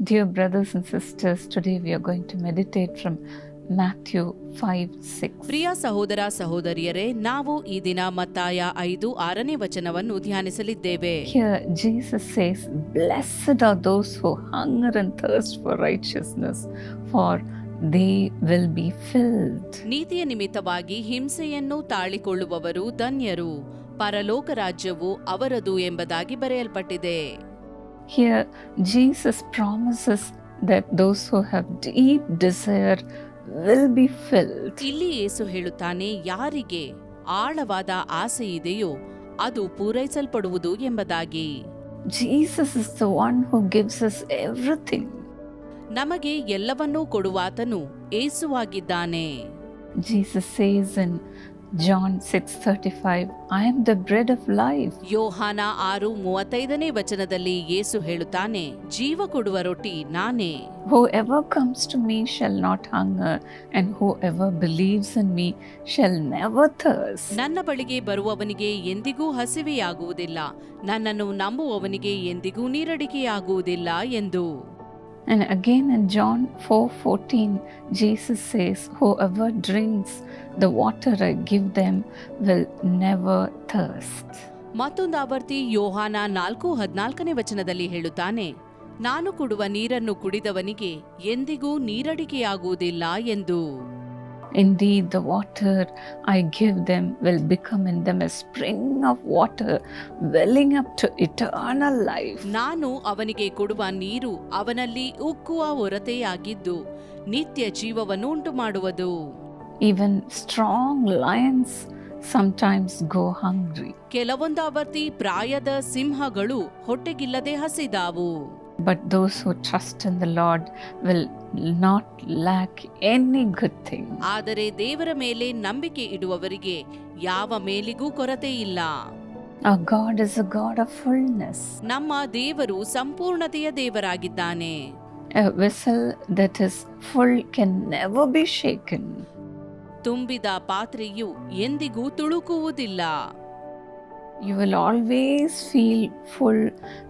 Dear brothers and sisters, today we are going to meditate from Matthew 5 6. ಪ್ರಿಯ ಸಹೋದರ ಸಹೋದರಿಯರೇ ನಾವು ಈ ದಿನ ಮತ್ತಾಯ ಐದು ಆರನೇ ವಚನವನ್ನು ಧ್ಯಾನಿಸಲಿದ್ದೇವೆ Here Jesus says, Blessed are those who hunger and thirst for righteousness, for they will be filled. ನೀತಿಯ ನಿಮಿತ್ತವಾಗಿ ಹಿಂಸೆಯನ್ನು ತಾಳಿಕೊಳ್ಳುವವರು ಧನ್ಯರು ಪರಲೋಕ ರಾಜ್ಯವು ಅವರದು ಎಂಬುದಾಗಿ ಬರೆಯಲ್ಪಟ್ಟಿದೆ Here Jesus promises that those who have deep desire will be filled. ಇಲ್ಲಿ ಯೇಸು ಹೇಳುತ್ತಾನೆ ಯಾರಿಗೆ ಆಳವಾದ ಆಸೆ ಇದೆಯೋ ಅದು ಪೂರೈಸಲ್ಪಡುವುದು ಎಂಬುದಾಗಿ Jesus is the one who gives us everything. ನಮಗೆ ಎಲ್ಲವನ್ನೂ ಕೊಡುವಾತನು ಏಸುವಾಗಿದ್ದಾನೆ Jesus says in John 6:35, I am the bread of life. ಯೋಹಾನ ಆರು ಮೂವತ್ತೈದನೇ ವಚನದಲ್ಲಿ ಯೇಸು ಹೇಳುತ್ತಾನೆ ಜೀವ ಕೊಡುವ ರೊಟ್ಟಿ ನಾನೇ Whoever comes to me shall not hunger, and whoever believes in me shall never thirst. ನನ್ನ ಬಳಿಗೆ ಬರುವವನಿಗೆ ಎಂದಿಗೂ ಹಸಿವೆಯಾಗುವುದಿಲ್ಲ ನನ್ನನ್ನು ನಂಬುವವನಿಗೆ ಎಂದಿಗೂ ನೀರಡಿಕೆಯಾಗುವುದಿಲ್ಲ ಎಂದು And again in John 4:14, Jesus says, Whoever drinks the water I give them will never thirst. ಮತ್ತೊಂದು ಆವರ್ತಿ ಯೋಹಾನ ನಾಲ್ಕು ಹದಿನಾಲ್ಕನೇ ವಚನದಲ್ಲಿ ಹೇಳುತ್ತಾನೆ ನಾನು ಕೊಡುವ ನೀರನ್ನು ಕುಡಿದವನಿಗೆ ಎಂದಿಗೂ ನೀರಡಿಕೆಯಾಗುವುದಿಲ್ಲ ಎಂದು Indeed, the water I give them will become in them a spring of water welling up to eternal life. ನಾನು ಅವನಿಗೆ ಕೊಡುವ ನೀರು ಅವನಲ್ಲಿ ಉಕ್ಕುವ ಹೊರತೆಯಾಗಿದ್ದು ನಿತ್ಯ ಜೀವವನ್ನು ಉಂಟು ಮಾಡುವುದು Even strong lions sometimes go hungry, ಕೆಲವೊಂದಾವರ್ತಿ ಪ್ರಾಯದ ಸಿಂಹಗಳು ಹೊಟ್ಟೆಗಿಲ್ಲದೆ ಹಸಿದಾವು but those who trust in the Lord will not lack any good thing. ಆದರೆ ದೇವರ ಮೇಲೆ ನಂಬಿಕೆ ಇಡುವವರಿಗೆ ಯಾವ ಮೇಲಿಗೂ ಕೊರತೆ ಇಲ್ಲ Our God is a God of fullness. ನಮ್ಮ ದೇವರು ಸಂಪೂರ್ಣತೆಯ ದೇವರಾಗಿದ್ದಾನೆ A vessel that is full can never be shaken. ತುಂಬಿದ ಪಾತ್ರೆಯು ಎಂದಿಗೂ ತುಳುಕುವುದಿಲ್ಲ You will always feel full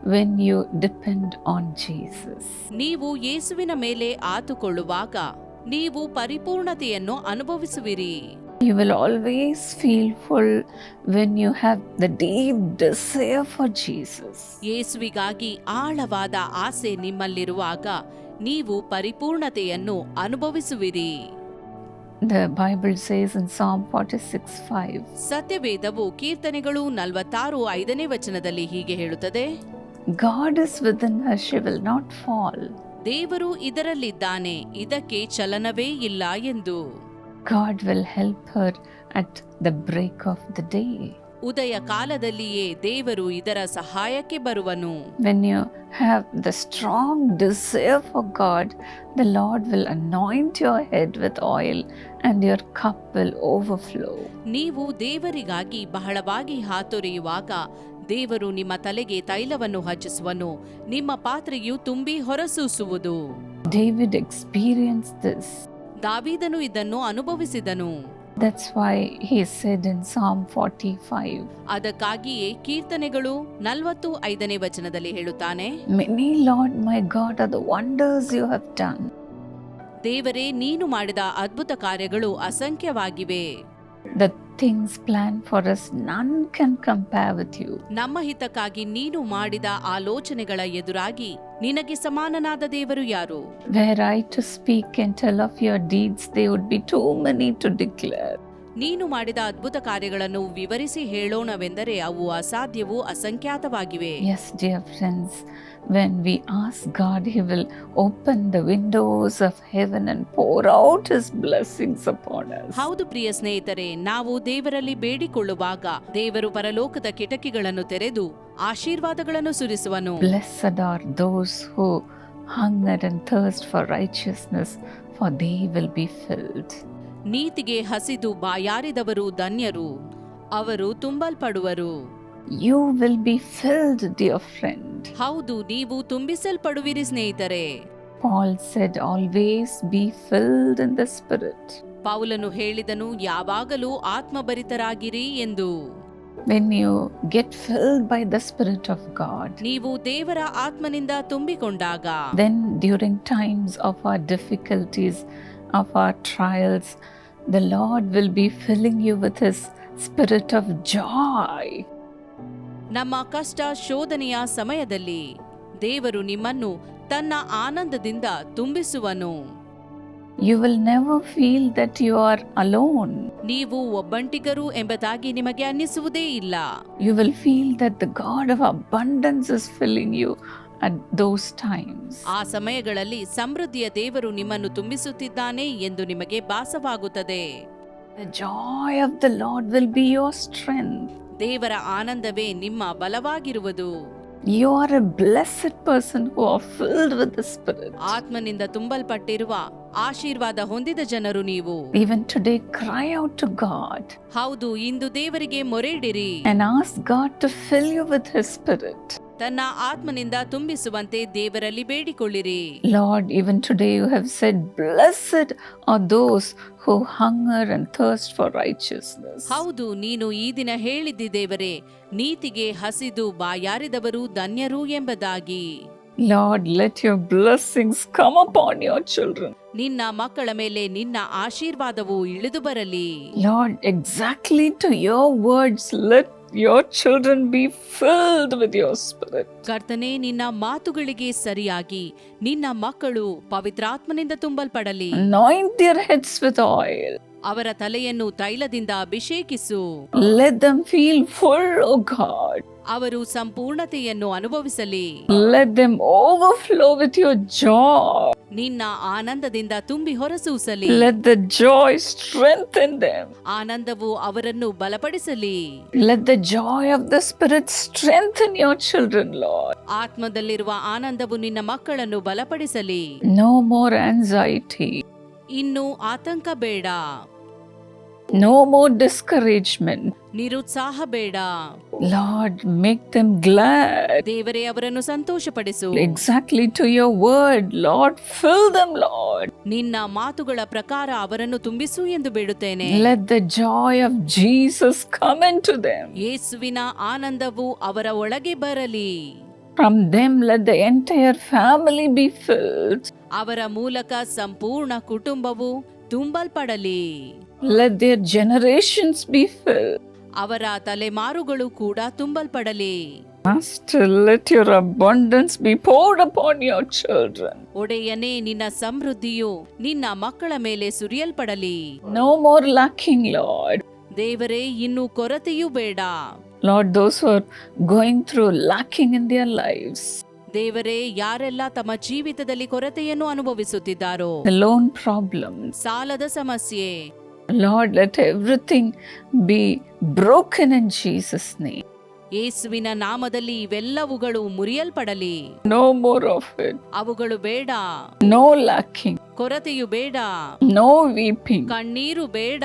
when you depend on Jesus. ನೀವು ಯೇಸುವಿನ ಮೇಲೆ ಆತುಕೊಳ್ಳುವಾಗ ನೀವು ಪರಿಪೂರ್ಣತೆಯನ್ನು ಅನುಭವಿಸುವಿರಿ You will always feel full when you have the deep desire for Jesus. ಯೇಸುವಿಗಾಗಿ ಆಳವಾದ ಆಸೆ ನಿಮ್ಮಲ್ಲಿರುವಾಗ ನೀವು ಪರಿಪೂರ್ಣತೆಯನ್ನು ಅನುಭವಿಸುವಿರಿ The Bible says in Psalm 46 5, ಸತ್ಯವೇದವು ಕೀರ್ತನೆಗಳು ನಲವತ್ತಾರು ಐದನೇ ವಚನದಲ್ಲಿ ಹೀಗೆ ಹೇಳುತ್ತದೆ God is within her, she will not fall. ದೇವರು ಇದರಲ್ಲಿದ್ದಾನೆ ಇದಕ್ಕೆ ಚಲನವೇ ಇಲ್ಲ ಎಂದು God will help her at the break of the day. ಉದಯ ಕಾಲದಲ್ಲಿಯೇ ದೇವರು ಇದರ ಸಹಾಯಕ್ಕೆ ಬರುವನು When you have the strong desire for God, the Lord will anoint your head with oil and your cup will overflow. ನೀವು ದೇವರಿಗಾಗಿ ಬಹಳವಾಗಿ ಹಾತೊರೆಯುವಾಗ ದೇವರು ನಿಮ್ಮ ತಲೆಗೆ ತೈಲವನ್ನು ಹಚ್ಚಿಸುವನು ನಿಮ್ಮ ಪಾತ್ರೆಯು ತುಂಬಿ ಹೊರಸೂಸುವುದು David experienced this. ದಾವೀದನು ಇದನ್ನು ಅನುಭವಿಸಿದನು that's why he said in psalm forty five ಅದಕ್ಕಾಗಿಯೇ ಕೀರ್ತನೆಗಳು ನಲವತ್ತು ಐದನೇ ವಚನದಲ್ಲಿ ಹೇಳುತ್ತಾನೆ ಮೆನಿ ಲಾರ್ಡ್ ಮೈ ಗಾಡ್ ಅದು ವಂಡರ್ಸ್ ಯು ಹ್ಯಾವ್ ಡನ್ ದೇವರೇ ನೀನು ಮಾಡಿದ ಅದ್ಭುತ ಕಾರ್ಯಗಳು ಅಸಂಖ್ಯವಾಗಿವೆ. The things planned for us none can compare with you. ನಮ್ಮ ಹಿತಕ್ಕಾಗಿ ನೀನು ಮಾಡಿದ ಆಲೋಚನೆಗಳ ಎದುರಾಗಿ ನಿನಗೆ ಸಮಾನನಾದ ದೇವರು ಯಾರು were I to speak and tell of your deeds they would be too many to declare. ನೀನು ಮಾಡಿದ ಅದ್ಭುತ ಕಾರ್ಯಗಳನ್ನು ವಿವರಿಸಿ ಹೇಳೋಣವೆಂದರೆ ಅವು ಅಸಾಧ್ಯವು ಅಸಂಖ್ಯಾತವಾಗಿವೆ Yes, dear friends, when we ask God, He will open the windows of heaven and pour out His blessings upon us. ಹೌದು ಪ್ರಿಯ ಸ್ನೇಹಿತರೆ ನಾವು ದೇವರಲ್ಲಿ ಬೇಡಿಕೊಳ್ಳುವಾಗ ದೇವರು ಪರಲೋಕದ ಕಿಟಕಿಗಳನ್ನು ತೆರೆದು ಆಶೀರ್ವಾದಗಳನ್ನು ಸುರಿಸುವನು Blessed are those who hunger and thirst for righteousness, for they will be filled. ನೀತಿಗೆ ಹಸಿದು ಬಾಯಾರಿದವರು ಧನ್ಯರು ಅವರು ತುಂಬಲ್ಪಡುವರು You will be filled, dear friend. ಹೌದು ನೀವು ತುಂಬಿಸಲ್ಪಡುವಿರಿ ಸ್ನೇಹಿತರೆ Paul said, Always be filled in the Spirit. ಪೌಲನು ಹೇಳಿದನು ಯಾವಾಗಲೂ ಆತ್ಮಭರಿತರಾಗಿರಿ ಎಂದು when you get filled by the Spirit of God, ನೀವು ದೇವರ ಆತ್ಮನಿಂದ ತುಂಬಿಕೊಂಡಾಗ then during times of our difficulties, of our trials, the Lord will be filling you with His Spirit of joy. ನಮ್ಮ ಕಷ್ಟ ಶೋಧನೆಯ ಸಮಯದಲ್ಲಿ ದೇವರು ನಿಮ್ಮನ್ನು ತನ್ನ ಆನಂದದಿಂದ ತುಂಬಿಸುವನು You will never feel that you are alone. ನೀವು ಒಬ್ಬಂಟಿಗರು ಎಂಬುದಾಗಿ ನಿಮಗೆ ಅನ್ನಿಸುವುದೇ ಇಲ್ಲ You will feel that the God of abundance is filling you ಆ ಸಮಯಗಳಲ್ಲಿ ಸಮೃದ್ಧಿಯ ದೇವರು ನಿಮ್ಮನ್ನು ತುಂಬಿಸುತ್ತಿದ್ದಾನೆ ಎಂದು ನಿಮಗೆ ಭಾಸವಾಗುತ್ತದೆ. ದೇವರ ಆನಂದವೇ ನಿಮ್ಮ ಬಲವಾಗಿರುವುದು. You are a blessed person ವಾ ಫಿಲ್ಡ್ ವಿದ್ ಸ್ಪರ್ ಆತ್ಮನಿಂದ ತುಂಬಲ್ಪಟ್ಟಿರುವ ಆಶೀರ್ವಾದ ಹೊಂದಿದ ಜನರು ನೀವು. Even today cry out to God ಹೌದು ಇಂದು ದೇವರಿಗೆ ಮೊರೆಡಿರಿ and ask God to fill you with spirit ತನ್ನ ಆತ್ಮನಿಂದ ತುಂಬಿಸುವಂತೆ ದೇವರಲ್ಲಿ ಬೇಡಿಕೊಳ್ಳಿರಿ. Lord even today you have said blessed are those who hunger and thirst for righteousness ಹೌದು ನೀನು ಈ ದಿನ ಹೇಳಿದ್ದಿ ದೇವರೇ ನೀತಿಗೆ ಹಸಿದು ಬಾಯಾರಿದವರು ಧನ್ಯರು ಎಂಬುದಾಗಿ. Lord let your blessings come upon your children. ನಿನ್ನ ಮಕ್ಕಳ ಮೇಲೆ ನಿನ್ನ ಆಶೀರ್ವಾದವು ಇಳಿದು ಬರಲಿ. Lord exactly to your words let your children be filled with your spirit ಕರ್ತನೆ ನಿನ್ನ ಮಾತುಗಳಿಗೆ ಸರಿಯಾಗಿ ನಿನ್ನ ಮಕ್ಕಳು ಪವಿತ್ರಾತ್ಮನಿಂದ ತುಂಬಲ್ಪಡಲಿ. Anoint their heads with oil ಅವರ ತಲೆಯನ್ನು ತೈಲದಿಂದ ಅಭಿಷೇಕಿಸು. Let them feel full God ಅವರು ಸಂಪೂರ್ಣತೆಯನ್ನು ಅನುಭವಿಸಲಿ. Let them overflow with your joy ನಿನ್ನ ಆನಂದದಿಂದ ತುಂಬಿ ಹೊರಸೂಸಲಿ Let the joy strengthen them. ಆನಂದವು ಅವರನ್ನು ಬಲಪಡಿಸಲಿ Let the joy of the Spirit strengthen your children, Lord. ಆತ್ಮದಲ್ಲಿರುವ ಆನಂದವು ನಿನ್ನ ಮಕ್ಕಳನ್ನು ಬಲಪಡಿಸಲಿ No more anxiety, ಇನ್ನು ಆತಂಕ ಬೇಡ no more discouragement. ನಿರುತ್ಸಾಹ ಬೇಡ Lord, make them glad. ದೇವರೇ ಅವರನ್ನು ಸಂತೋಷಪಡಿಸು Exactly to your word, Lord, fill them, Lord. ನಿನ್ನ ಮಾತುಗಳ ಪ್ರಕಾರ ಅವರನ್ನು ತುಂಬಿಸು ಎಂದು ಬೇಡುತ್ತೇನೆ Let the joy of Jesus come into them. ಯೇಸುವಿನ ಆನಂದವು ಅವರ ಒಳಗೆ ಬರಲಿ From them, let the entire family be filled. ಅವರ ಮೂಲಕ ಸಂಪೂರ್ಣ ಕುಟುಂಬವು ತುಂಬಲ್ಪಡಲಿ Let their generations be filled. ಅವರ ತಲೆಮಾರುಗಳು ಕೂಡ ತುಂಬಲ್ಪಡಲಿ Master, let your abundance be poured upon your children. ಒಡೆಯನೇ ನಿನ್ನ ಸಮೃದ್ಧಿಯು ನಿನ್ನ ಮಕ್ಕಳ ಮೇಲೆ ಸುರಿಯಲ್ಪಡಲಿ No more lacking, Lord. ದೇವರೇ ಇನ್ನು ಕೊರತೆಯೂ ಬೇಡ Lord, those who are going through lacking in their lives, ದೇವರೇ ಯಾರೆಲ್ಲ ತಮ್ಮ ಜೀವಿತದಲ್ಲಿ ಕೊರತೆಯನ್ನು ಅನುಭವಿಸುತ್ತಿದ್ದಾರೋ? ಲೋನ್ ಪ್ರಾಬ್ಲಮ್ ಸಾಲದ ಸಮಸ್ಯೆ. Lord let everything be broken in Jesus name ಯೇಸುವಿನ ನಾಮದಲ್ಲಿ ಇವೆಲ್ಲವುಗಳು ಮುರಿಯಲ್ಪಡಲಿ. ನೋ ಮೋರ್ ಆಫ್ ಇಟ್ ಅವುಗಳು ಬೇಡ. ನೋ ಲ್ಯಾಕಿಂಗ್ ಕೊರತೆಯು ಬೇಡ. ನೋ ವೀಪಿಂಗ್ ಕಣ್ಣೀರು ಬೇಡ.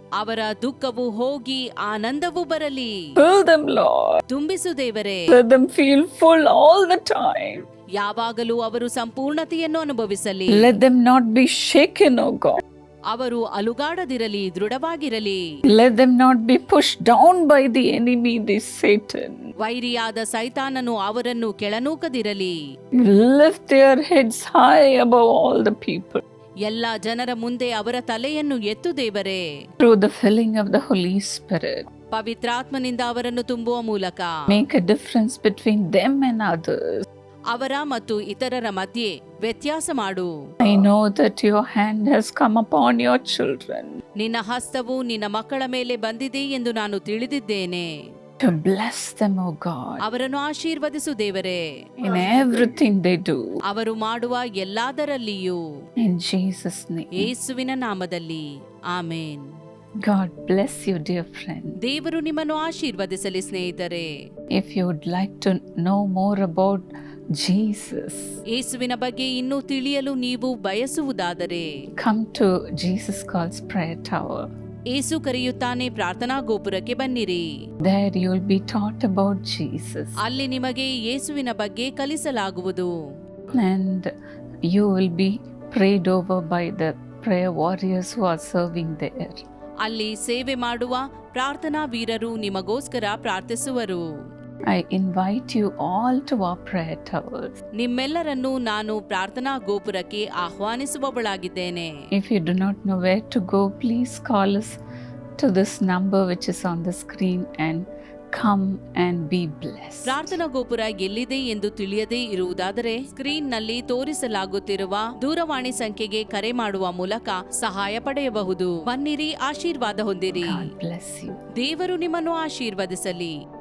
ಅವರ ದುಃಖವು ಹೋಗಿ ಆನಂದವು ಬರಲಿ. ತುಂಬಿಸು ದೇವರೇ feel full all the time the time. ಯಾವಾಗಲೂ ಅವರು ಸಂಪೂರ್ಣತೆಯನ್ನು ಅನುಭವಿಸಲಿ Let them not be shaken, O God. ಅವರು ಅಲುಗಾಡದಿರಲಿ ದೃಢವಾಗಿರಲಿ let them not be pushed down by the enemy this Satan. ವೈರಿಯಾದ ಸೈತಾನನು ಅವರನ್ನು ಕೆಳನೂಕದಿರಲಿ lift their heads high above all the people ಎಲ್ಲ ಜನರ ಮುಂದೆ ಅವರ ತಲೆಯನ್ನು ಎತ್ತು ದೇವರೇ through the filling of the Holy Spirit. ಪವಿತ್ರಾತ್ಮನಿಂದ ಅವರನ್ನು ತುಂಬುವ ಮೂಲಕ Make a difference between them and others. ಅವರ ಮತ್ತು ಇತರರ ಮಧ್ಯೆ ವ್ಯತ್ಯಾಸ ಮಾಡು I know that your hand has come upon your children ನಿನ್ನ ಹಸ್ತವು ನಿನ್ನ ಮಕ್ಕಳ ಮೇಲೆ ಬಂದಿದೆ ಎಂದು ನಾನು ತಿಳಿದಿದ್ದೇನೆ to bless them, O God, ಅವರನ್ನು ಆಶೀರ್ವದಿಸು ದೇವರೇ in everything they do. ಅವರು ಮಾಡುವ ಎಲ್ಲಾದರಲ್ಲಿಯೂ In Jesus' name. ಯೇಸುವಿನ ನಾಮದಲ್ಲಿ ಆಮೇನ್ God bless you, dear friend. ದೇವರು ನಿಮ್ಮನ್ನು ಆಶೀರ್ವದಿಸಲಿ ಸ್ನೇಹಿತರೆ If you would like to know more about Jesus. ಯೇಸುವಿನ ಬಗ್ಗೆ ಇನ್ನೂ ತಿಳಿಯಲು ನೀವು ಬಯಸುವುದಾದರೆ Come to Jesus Calls Prayer Tower. ಯೇಸು ಕರೆಯುತ್ತಾನೆ ಪ್ರಾರ್ಥನಾ ಗೋಪುರಕ್ಕೆ ಬನ್ನಿರಿ. ಬಿ ಟಾಟ್ ಅಬೌಟ್ ಅಲ್ಲಿ ನಿಮಗೆ ಯೇಸುವಿನ ಬಗ್ಗೆ ಕಲಿಸಲಾಗುವುದು. You be prayed over by the warriors serving ಅಲ್ಲಿ ಸೇವೆ ಮಾಡುವ ಪ್ರಾರ್ಥನಾ ವೀರರು ನಿಮಗೋಸ್ಕರ ಪ್ರಾರ್ಥಿಸುವರು. I invite you all to our prayer towers ನಿಮ್ಮೆಲ್ಲರನ್ನು ನಾನು ಪ್ರಾರ್ಥನಾ ಗೋಪುರಕ್ಕೆ ಆಹ್ವಾನಿಸುವವಳಾಗಿದ್ದೇನೆ. If you do not know where to go please call us to this number which is on the screen and come and be bless ಪ್ರಾರ್ಥನಾ ಗೋಪುರ ಎಲ್ಲಿದೆ ಎಂದು ತಿಳಿಯದೇ ಇರುವುದಾದರೆ ಸ್ಕ್ರೀನ್ನಲ್ಲಿ ತೋರಿಸಲಾಗುತ್ತಿರುವ ದೂರವಾಣಿ ಸಂಖ್ಯೆಗೆ ಕರೆ ಮಾಡುವ ಮೂಲಕ ಸಹಾಯ ಪಡೆಯಬಹುದು. ಬನ್ನಿರಿ ಆಶೀರ್ವಾದ ಹೊಂದಿರಿ. ದೇವರು ನಿಮ್ಮನ್ನು ಆಶೀರ್ವದಿಸಲಿ.